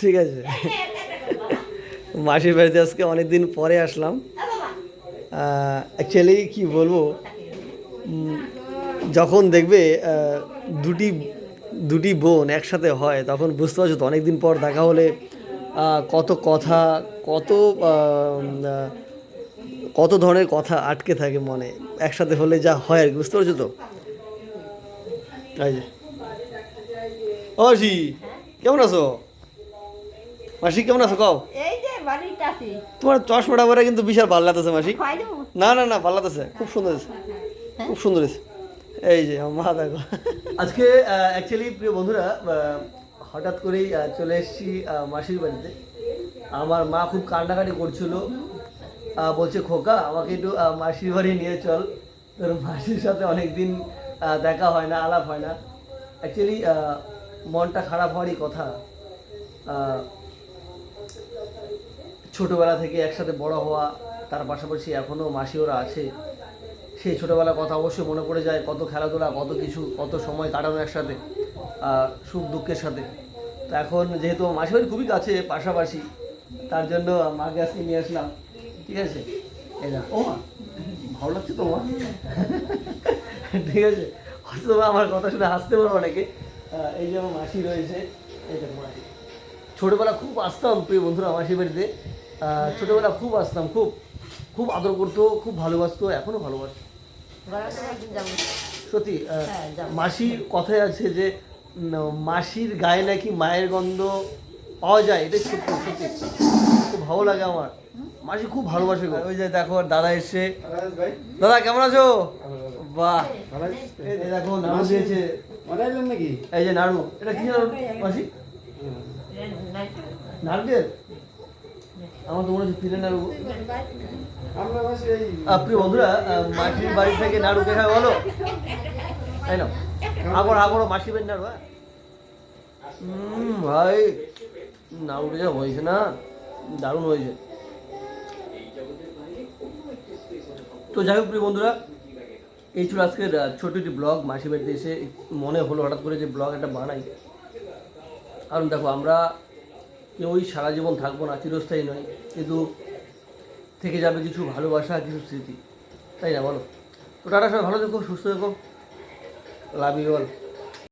ঠিক আছে। মাসির বাড়িতে আজকে অনেক দিন পরে আসলাম। অ্যাকচুয়ালি কি বলব যখন দেখবে দুটি দুটি বোন একসাথে হয়, তখন বুঝতে পারছ তো অনেকদিন পর দেখা হলে কত কথা, কত কত ধরনের কথা আটকে থাকে মনে, একসাথে হলে যা হয় আর কি, বুঝতে পারছ তো? এই যে। মাসি, কেমন আছো? মাসি কেমন আছো কও? এই যে বাড়িতে আছি। তোমার চশমাটা পরে কিন্তু বিশাল ভালো লাগতেছে মাসি। না না না ভালো লাগতেছে খুব সুন্দর আছে খুব সুন্দর হয়েছে। এই যে আমার মা দেখো। আজকে অ্যাকচুয়ালি প্রিয় বন্ধুরা হঠাৎ করেই চলে এসেছি মাসির বাড়িতে। আমার মা খুব কান্নাকাটি করছিল। বলছে খোকা আমাকে একটু মাসির বাড়ি নিয়ে চল। তোর মাসির সাথে অনেক দিন দেখা হয় না আলাপ হয় না। অ্যাকচুয়ালি মনটা খারাপ হওয়ারই কথা। আহ, ছোটবেলা থেকে একসাথে বড় হওয়া, তার পাশাপাশি এখনও মাসি ওরা আছে, সেই ছোটোবেলার কথা অবশ্যই মনে পড়ে যায়, কত খেলাধুলা, কত কিছু, কত সময় কাটানো একসাথে সুখ দুঃখের সাথে। তো এখন যেহেতু আমার মাসির বাড়ি খুবই কাছে, পাশাপাশি, তার জন্য মাকে আজকে নিয়ে আসলাম। ঠিক আছে? না, ও মা, ভালো লাগছে তো, মা? ঠিক আছে? হয়তো আমার কথা শুনে হাসতে পারো অনেকে। এই যে আমার মাসি রয়েছে মাসি ছোটোবেলা খুব আসতাম প্রিয় বন্ধুরা মাসির বাড়িতে। ছোটোবেলা খুব আসতাম খুব খুব আদর করতো খুব ভালোবাসতো এখনও ভালোবাসতো সত্যি মাসির কথায় আছে যে মাসির গায়ে নাকি মায়ের গন্ধ পাওয়া যায় এটাই সত্যি সত্যি। খুব ভালো লাগে আমার। মাসি খুব ভালোবাসে গো। ওই যে দেখো দাদা এসে দাদা কেমন আছো? বাহ। দেখো নাড়ু দিয়েছে। নাকি? এই যে নাড়ু। এটা কি নাড়ু মাসি? নারকেল আমার তো মনে হচ্ছে তিলের নাড়ু। প্রিয় বন্ধুরা মাসির বাড়ি থেকে নাড়ু কে খায় বলো তাই না? আবার আবারও মাসি বাড়ির নাড়ু হ্যাঁ? হুম, ভাই নাড়ুটা যা হয়েছে না দারুণ হয়েছে। তো যাই হোক প্রিয় বন্ধুরা এই ছিল আজকের ছোট একটি ব্লগ। মাসি বাড়িতে এসে মনে হলো হঠাৎ করে যে ব্লগ একটা বানাই। কারণ দেখো আমরা কেউই সারা জীবন থাকব না, চিরস্থায়ী নয় কিন্তু থেকে যাবে কিছু ভালোবাসা, কিছু স্মৃতি। তাই না বলো? তো টাটা সবাই, ভালো থেকো, সুস্থ থেকো। Love you all